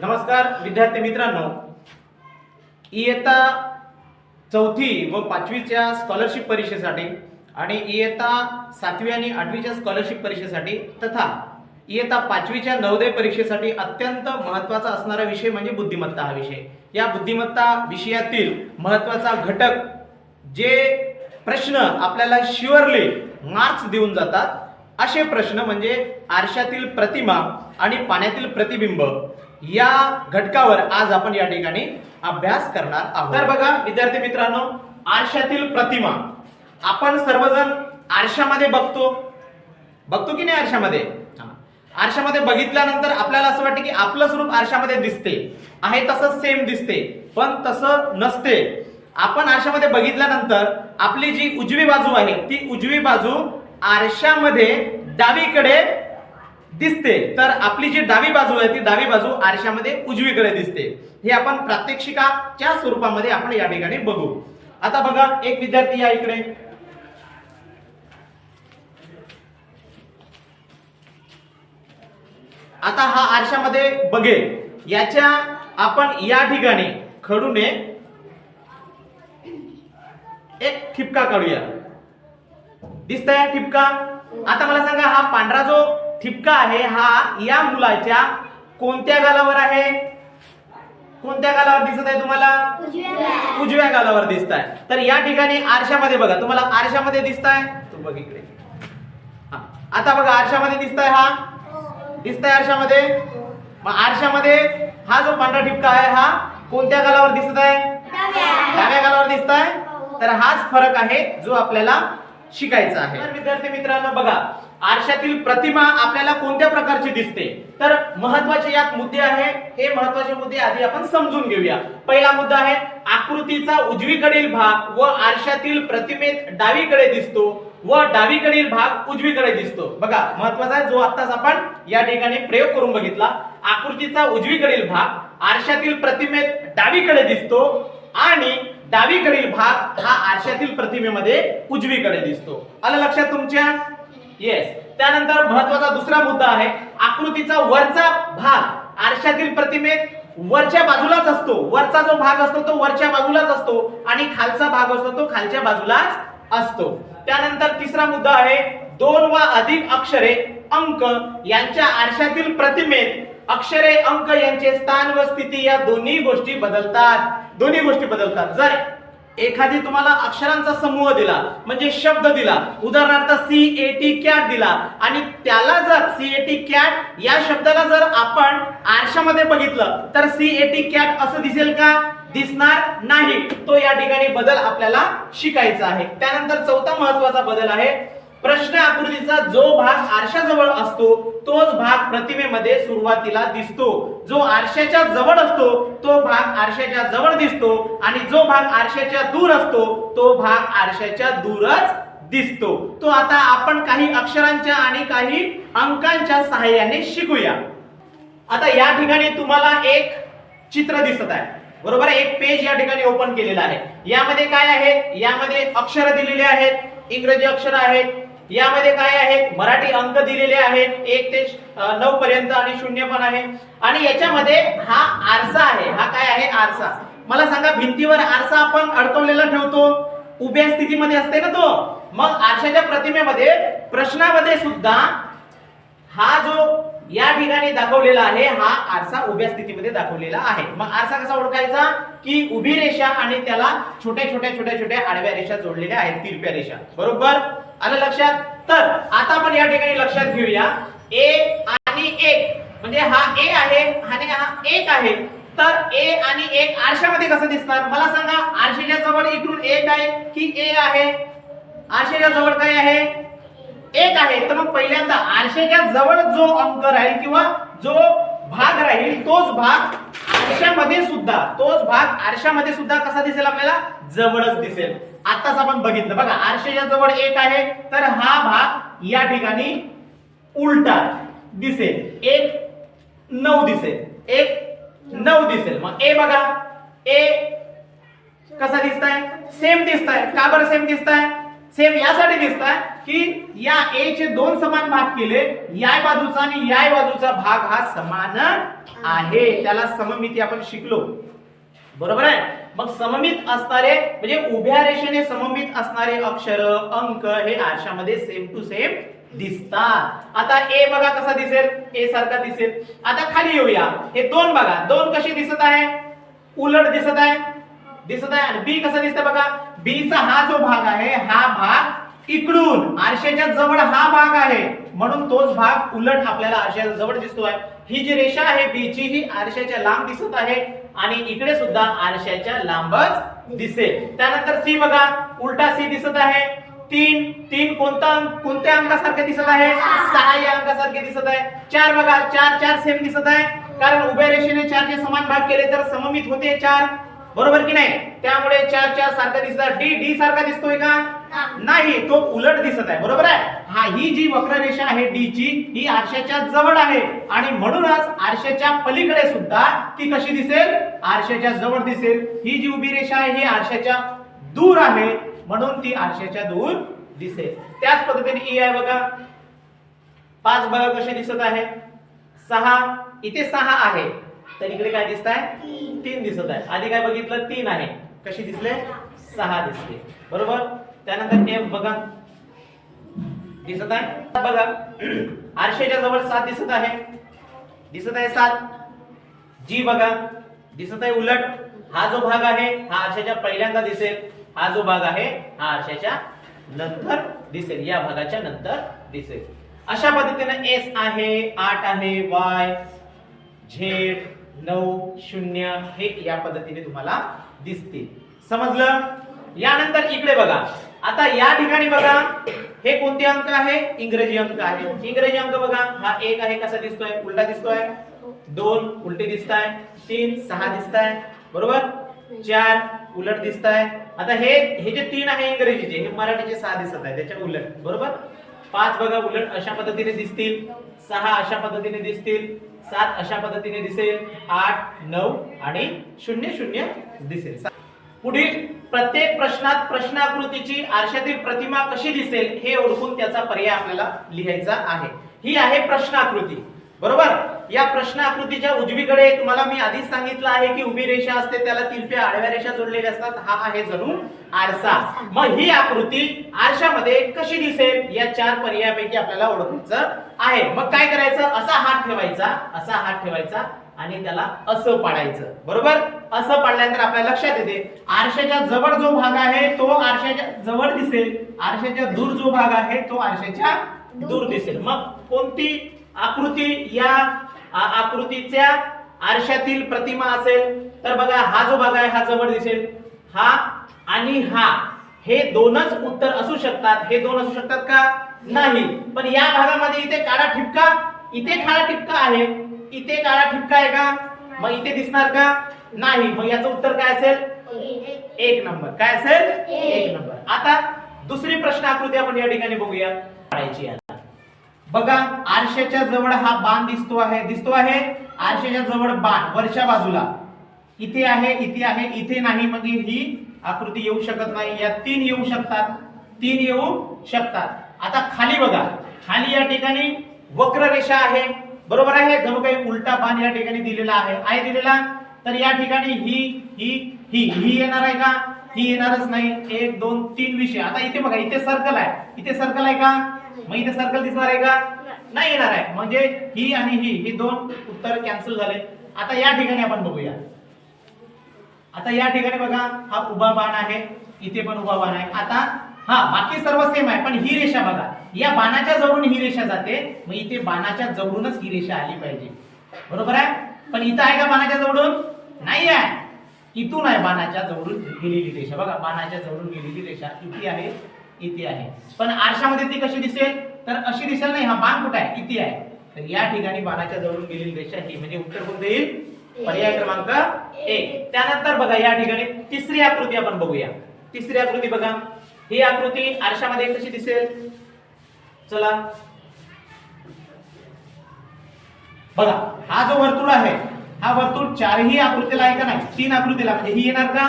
नमस्कार विद्यार्थी मित्रांनो. इयत्ता चौथी व पाचवीच्या स्कॉलरशिप परीक्षेसाठी आणि इयत्ता सातवी आणि आठवीच्या स्कॉलरशिप परीक्षेसाठी तथा इयत्ता पाचवीच्या नवोदय परीक्षेसाठी अत्यंत महत्त्वाचा असणारा विषय म्हणजे बुद्धिमत्ता हा विषय. या बुद्धिमत्ता विषयातील महत्त्वाचा घटक जे प्रश्न आपल्याला शुअरली मार्क्स देऊन जातात असे प्रश्न म्हणजे आरशातील प्रतिमा आणि पाण्यातील प्रतिबिंब. या घटकावर आज आपण या ठिकाणी अभ्यास करणार आहोत. तर बघा विद्यार्थी मित्रांनो आरशातील प्रतिमा. आपण सर्वजण आरशामध्ये बघतो. बघतो की नाही आरशामध्ये? आरशामध्ये बघितल्यानंतर आपल्याला असं वाटतं की आपलं स्वरूप आरशामध्ये दिसते. आहे तसंच सेम दिसते. पण तसं नसते. आपण आरशामध्ये बघितल्यानंतर आपली जी उजवी बाजू आहे ती उजवी बाजू आरशामध्ये डावीकडे दिसते. तर आपली जी डावी बाजू आहे ती डावी बाजू आरशामध्ये उजवीकडे दिसते. हे आपण प्रात्यक्षिकाच्या स्वरूपामध्ये आपण या ठिकाणी बघू. आता बघा एक विद्यार्थी या इकडे. आता हा आरशामध्ये बघेल याच्या आपण या ठिकाणी खडूने एक ठिपका काढूया. दिसतंय ठिपका? आता मला सांगा हा पांढरा जो ठिपका आहे हा या मुलाच्या कोणत्या गालावर आहे? कोणत्या गालावर दिसत आहे तुम्हाला? उजव्या गालावर दिसत आहे तर या ठिकाणी आरशामध्ये बघा तुम्हाला आरशामध्ये दिसत आहे तू बघ इकडे. हा. आता बघा आरशामध्ये दिसतंय हा? दिसतंय आरशामध्ये? मग आरशामध्ये हा जो पांढरा ठिपका आहे हा कोणत्या गालावर दिसत आहे? डाव्या. गालावर दिसत आहे तर हाच फरक आहे जो आपल्याला शिकायचा आहे. तर विद्यार्थी मित्रांनो बघा आरशातील प्रतिमा आपल्याला कोणत्या प्रकारची दिसते? तर महत्त्वाचे यात मुद्दे आहे. हे महत्त्वाचे मुद्दे आधी आपण समजून घेऊया. पहिला मुद्दा आहे आकृतीचा उजवीकडील भाग व आरशातील प्रतिमेत डावीकडे दिसतो व डावीकडील भाग उजवीकडे दिसतो. बघा महत्त्वाचा आहे जो आताच आपण या ठिकाणी प्रयोग करून बघितला. आकृतीचा उजवीकडील भाग आरशातील प्रतिमेत डावीकडे दिसतो आणि डावीकडील भाग हा आरशातील प्रतिमेमध्ये उजवीकडे दिसतो. आलं लक्षात तुमच्या? येस त्यानंतर महत्त्वाचा दुसरा मुद्दा आहे आकृतीचा वरचा भाग. आरशातील प्रतिमेत वरच्या बाजूलाच असतो. वरचा जो भाग असतो तो वरच्या बाजूलाच असतो आणि खालचा भाग असतो तो खालच्या बाजूलाच असतो. त्यानंतर तिसरा मुद्दा आहे दोन वा अधिक अक्षरे अंक यांच्या आरशातील प्रतिमेत अक्षरे अंक यांचे स्थान व स्थिती या दोन्ही गोष्टी बदलतात. दोन्ही गोष्टी बदलतात. जर एखादी तुम्हाला अक्षरांचा समूह दिला म्हणजे शब्द दिला उदाहरणार्थ सी ए टी कॅट दिला आणि त्याला जर सी ए टी कॅट या शब्दाला जर आपण आरशामध्ये बघितलं तर सी ए टी कॅट असं दिसेल का? दिसणार नाही. तो या ठिकाणी बदल आपल्याला शिकायचा आहे. त्यानंतर चौथा महत्त्वाचा बदल आहे प्रश्न आकृतीचा जो भाग आरशाजवळ असतो तोच भाग प्रतिमेमध्ये सुरुवातीला दिसतो. जो आरशाच्या जवळ असतो तो भाग आरशाच्या जवळ दिसतो आणि जो भाग आरशाच्या दूर असतो तो भाग आरशाच्या दूरच दिसतो. तो आता आपण काही अक्षरांच्या आणि काही अंकांच्या सहाय्याने शिकूया. आता या ठिकाणी तुम्हाला एक चित्र दिसत आहे. बरोबर? एक पेज या ठिकाणी ओपन केलेला आहे. यामध्ये काय आहे? यामध्ये अक्षर दिलेले आहेत. इंग्रजी अक्षर आहेत. यामध्ये काय आहेत मराठी अंक दिलेले आहेत. एक ते नऊ पर्यंत आणि शून्य पण आहे. आणि याच्यामध्ये हा आरसा आहे. हा काय आहे? आरसा. मला सांगा भिंतीवर आरसा आपण अडकवलेला ठेवतो. उभ्या स्थितीमध्ये असते ना तो? मग आरशाच्या प्रतिमेमध्ये प्रश्नामध्ये सुद्धा हा जो या ठिकाणी दाखवलेला आहे हा आरसा उभ्या स्थितीमध्ये दाखवलेला आहे. मग आरसा कसा ओळखायचा? की उभी रेषा आणि त्याला छोट्या छोट्या छोट्या छोट्या आडव्या रेषा जोडलेल्या आहेत तिरप्या रेषा. बरोबर? आलं लक्षात? तर आता आपण या ठिकाणी लक्षात घेऊया. ए आणि एक. म्हणजे हा ए आहे आणि हा एक आहे. तर ए आणि एक आरशामध्ये कसं दिसणार? मला सांगा आरशेच्या जवळ इकडून एक आहे की ए आहे? आरशेच्या जवळ काय आहे? एक आहे तर मग पहिल्यांदा आरशाच्या जवळ जो अंक राहील किंवा जो भाग राहील तोच भाग आरशामध्ये सुद्धा तोच भाग आरशामध्ये सुद्धा कसा दिसेल आपल्याला? जवळच दिसेल. आताच आपण बघितलं. बघा आरशाच्या जवळ एक आहे तर हा भाग या ठिकाणी उलटा दिसेल. एक नऊ दिसेल. एक नऊ दिसेल. मग ए बघा. ए कसा दिसताय? सेम दिसताय. का बरं सेम दिसताय? सेम यासाठी दिसतात की या ए चे दोन समान भाग केले या बाजूचा आणि या बाजूचा भाग हा समान आहे. त्याला सममिती आपण शिकलो. बरोबर आहे? मग सममित असणारे म्हणजे उभ्या रेषेने सममित असणारे अक्षर अंक हे आरशामध्ये सेम टू सेम दिसतात. आता ए बघा कसा दिसेल? ए सारखा दिसेल. आता खाली येऊया. हे दोन बघा. दोन कशी दिसत आहे? उलट दिसत आहे? दिसत आहे. आणि बी कसं दिसतं बघा? बीचा हा जो भाग आहे हा भाग इकडून आरशाच्या जवळ हा भाग आहे. म्हणून तोच भाग उलट आपल्याला आरशाच्या जवळ दिसतोय. ही जी रेषा आहे बी ची ही आरशाच्या लांब दिसत आहे आणि इकडे सुद्धा आरशाच्या लांबच दिसेल. त्यानंतर सी बघा उलटा सी दिसत आहे. तीन तीन कोणता अंक कोणत्या अंकासारखे दिसत आहे? सहा या अंकासारखे दिसत आहे. चार बघा चार चार सेम दिसत आहे. कारण उभ्या रेषेने चारचे समान भाग केले तर सममित होते चार. बरोबर की नाही? त्यामुळे चार चार सारखा दिसतात डी डी सारखा दिसतोय का? नाही तो उलट दिसत आहे. बरोबर आहे? हा ही जी वक्ररेषा आहे डी ची ही आरशाच्या जवळ आहे. आणि म्हणूनच आरशाच्या पलीकडे सुद्धा ती कशी दिसेल? आरशाच्या जवळ दिसेल. ही जी उभी रेषा आहे ही आरशाच्या दूर आहे. म्हणून ती आरशाच्या दूर दिसेल. त्याच पद्धतीने ई आहे बघा. पाच बघा कसे दिसत आहे? सहा. इथे सहा आहे. तर इकडे काय दिसत आहे तीन दिसत आहे आधी काय बघितलं? तीन आहे. कशी दिसले? सहा दिसले. बरोबर? त्यानंतर एफ बघा. दिसत आहे? बघा. आरशेच्या जवळ सात दिसत आहे. दिसत आहे सात. जी बघा. दिसत आहे उलट. हा जो भाग आहे हा आरशाच्या पहिल्यांदा दिसेल. हा जो भाग आहे हा आरशाच्या नंतर दिसेल. या भागाच्या नंतर दिसेल. अशा पद्धतीने एस आहे आठ आहे वाय झेड नऊ शून्य हे या पद्धतीने तुम्हाला दिसतील. समजलं? यानंतर इकडे बघा. आता या ठिकाणी बघा. हे कोणते अंक आहे? इंग्रजी अंक आहे. इंग्रजी अंक बघा. हा एक आहे कसा दिसतोय? उलटा दिसतोय? दोन उलटे दिसत आहे तीन सहा दिसत आहे बरोबर? चार उलट दिसत आहे आता हे हे जे तीन आहे इंग्रजीचे हे मराठीचे सहा दिसत आहे. त्याच्या उलट. बरोबर? पाच बघा उलट अशा पद्धतीने दिसतील. सहा अशा पद्धतीने दिसतील. सात अशा पद्धतीने दिसेल. आठ नऊ आणि शून्य शून्य दिसेल. पुढील प्रत्येक प्रश्नात प्रश्नाकृतीची आरशातील प्रतिमा कशी दिसेल हे ओळखून त्याचा पर्याय आपल्याला लिहायचा आहे. ही आहे प्रश्नाकृती. बरोबर? या प्रश्न आकृतीच्या उजवीकडे तुम्हाला मी आधीच सांगितलं आहे की उभी रेषा असते त्याला तिरप्या आडव्या रेषा जोडलेल्या असतात. हा आहे जणू आरसा. मग ही आकृती आरशामध्ये कशी दिसेल? या चार पर्यायापैकी आपल्याला ओळखायचं आहे. मग काय करायचं? असा हात ठेवायचा असा हात ठेवायचा आणि त्याला असं पाडायचं. बरोबर? असं पाडल्यानंतर आपल्या लक्षात येते आरशाच्या जवळ जो भाग आहे तो आरशाच्या जवळ दिसेल. आरशाच्या दूर जो भाग आहे तो आरशाच्या दूर दिसेल. मग कोणती आकृती या आकृतीच्या आरशातील प्रतिमा असेल तर बघा हा जो भाग आहे हा जवळ दिसेल. हा आणि हा हे दोनच उत्तर असू शकतात. हे दोन असू शकतात का? नाही. पण या भागामध्ये इथे काळा ठिपका इथे काळा ठिपका आहे. इथे काळा ठिपका आहे का? मग इथे दिसणार का? नाही. मग याचं उत्तर काय असेल? एक नंबर. काय असेल? एक नंबर. आता दुसरी प्रश्न आकृती आपण या ठिकाणी बघूया. बघा आरशाच्या जवळ हा बाण दिसतो आहे. दिसतो आहे आरशाच्या जवळ बाण वरच्या बाजूला. इथे आहे इथे आहे इथे नाही म्हणजे ही आकृती येऊ शकत नाही. या तीन येऊ शकतात. तीन येऊ शकतात. आता खाली बघा. खाली या ठिकाणी वक्र रेषा आहे. बरोबर आहे? जणू काही उलटा बाण या ठिकाणी दिलेला आहे. आहे दिलेला? तर या ठिकाणी ही ही ही ही येणार आहे का? ही येणारच नाही. एक दोन तीन विषय. आता इथे बघा इथे सर्कल आहे. इथे सर्कल आहे का? मग इथे सर्कल दिसणार आहे का? नाही येणार आहे. म्हणजे ही आणि ही ही दोन उत्तर कॅन्सल झाले. आता या ठिकाणी आपण बघूया. आता या ठिकाणी बघा हा उभा बाण आहे. इथे पण उभा बाण आहे. आता हा बाकी सर्व सेम आहे पण ही रेषा बघा. या बाणाच्या जवळून ही रेषा जाते. मग इथे बाणाच्या जवळूनच ही रेषा आली पाहिजे. बरोबर आहे? पण इथं आहे का बाणाच्या जवळून? नाही आहे इथून आहे बाणाच्या जवळून गेलेली रेषा. बघा बाणाच्या जवळून गेलेली रेषा इथे आहे इथे आहे. पण आरशामध्ये ती कशी दिसेल? तर अशी दिसेल नाही हा बाण कुठे आहे? इथे आहे. तर या ठिकाणी बाणाच्या जवळून गेलेली रेषा ही म्हणजे उत्तर कोणतं येईल? पर्याय क्रमांक एक. त्यानंतर बघा या ठिकाणी तिसरी आकृती आपण बघूया. तिसरी आकृती बघा. ही आकृती आरशामध्ये कशी दिसेल? चला. बघा हा जो वर्तुळ आहे हा वर्तुळ चारही आकृतीला आहे का नाही? तीन आकृतीला. म्हणजे ही येणार का?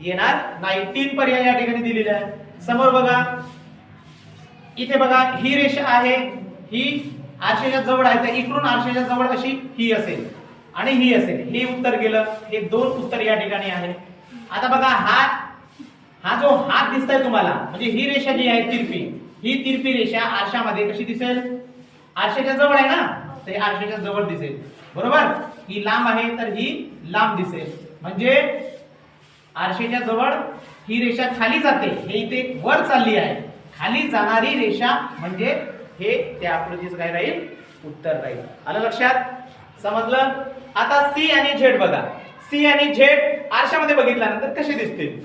येणार नाही. तीन पर्याय या ठिकाणी दिलेले आहे समोर बघा. इथे बघा ही रेषा आहे. ही आरशेच्या जवळ आहे. तर इकडून आरशेच्या जवळ अशी ही असेल आणि ही असेल. हे उत्तर गेलं. हे दोन उत्तर या ठिकाणी आहे. आता बघा हा हा जो हात दिसतोय तुम्हाला म्हणजे ही रेषा जी आहे तिरपी ही तिरपी रेषा आरशामध्ये कशी दिसेल? आरशाच्या जवळ आहे ना? तर हे आरशाच्या जवळ दिसेल. बरोबर? ही लांब आहे तर ही लांब दिसेल. म्हणजे आरशेच्या जवळ ही रेषा खाली जाते. हे इथे वर चालली आहे. खाली जाणारी रेषा म्हणजे हे त्या आकृतीचं काय राहील? उत्तर राहील. आलं लक्षात? समजलं? आता सी आणि झेड बघा. सी आणि झेड आरशामध्ये बघितल्यानंतर कसे दिसतील?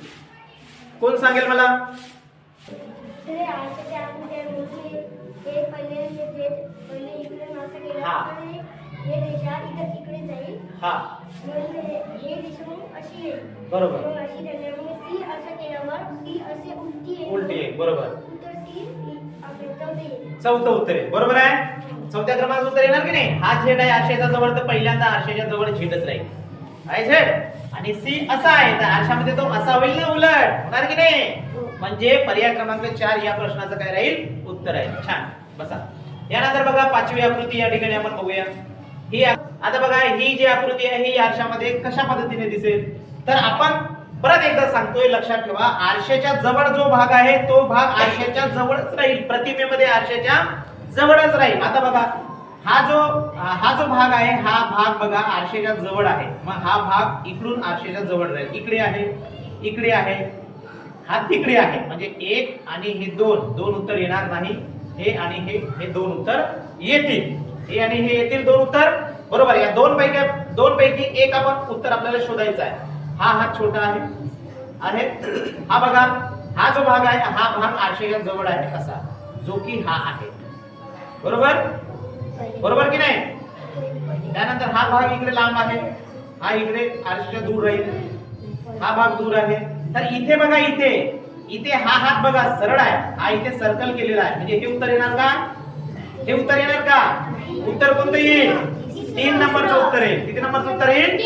कोण सांगेल मला? हे हे हा. तर हे- हे रेषा इकडे इकडे जाईल. हा. मग हे हे रेषा मग अशी येईल. बरोबर. मग अशी जाणार मग सी असं केल्यावर सी असे उलटी येईल. उलटी बरोबर. उत्तर सी आपले चौथे येईल. चौथं उत्तर आहे बरोबर आहे? चौथ्या क्रमांकाचं उत्तर येणार की नाही? हा झेड आहे आरशाच्या जवळ तर पहिल्यांदा आरशाच्या जवळ झेडच राहील. आहे झेड? आणि सी असा आहे तर आरशामध्ये तो असा होईल ना उलट. होणार की नाही? म्हणजे पर्याय क्रमांक चार या प्रश्नाचं काय राहील? उत्तर आहे. छान. बसा. यानंतर बघा पाचवी आकृती या ठिकाणी आपण बघूया. ही आता बघा ही जी आकृती आहे ही आरशामध्ये कशा पद्धतीने दिसेल? तर आपण परत एकदा सांगतोय लक्षात ठेवा आरशाच्या जवळ जो भाग आहे तो भाग आरशाच्या जवळच राहील. प्रतिमेमध्ये आरशाच्या जवळच राहील. आता बघा हा जो हा जो भाग आहे हा भाग बघा आरशेच्या जवळ आहे. मग हा भाग इकडून आरशेच्या जवळ राहील. इकडे आहे इकडे आहे. हा तिकडे आहे. म्हणजे एक आणि हे दोन. दोन उत्तर येणार नाही. हे आणि हे हे दोन उत्तर येतील. आणि हे येतील दोन उत्तर. बरोबर या दोन पैकी दोन पैकी एक आपण उत्तर आपल्याला शोधायचं आहे. हा हात छोटा आहे. आहे. हा बघा हा जो भाग आहे हा भाग आरशेच्या जवळ आहे असा. जो की हा आहे. बरोबर? बरोबर की नाही? त्यानंतर हा भाग इकडे लांब आहे. हा इकडे आरशीच्या दूर राहील. हा भाग दूर आहे. तर इथे बघा इथे. इथे हा हात बघा सरळ आहे. हा इथे सर्कल केलेला आहे. म्हणजे हे उत्तर येणार का? हे उत्तर येणार का? उत्तर कोणतं येईल? तीन नंबरचं उत्तर येईल. किती नंबरचं उत्तर येईल?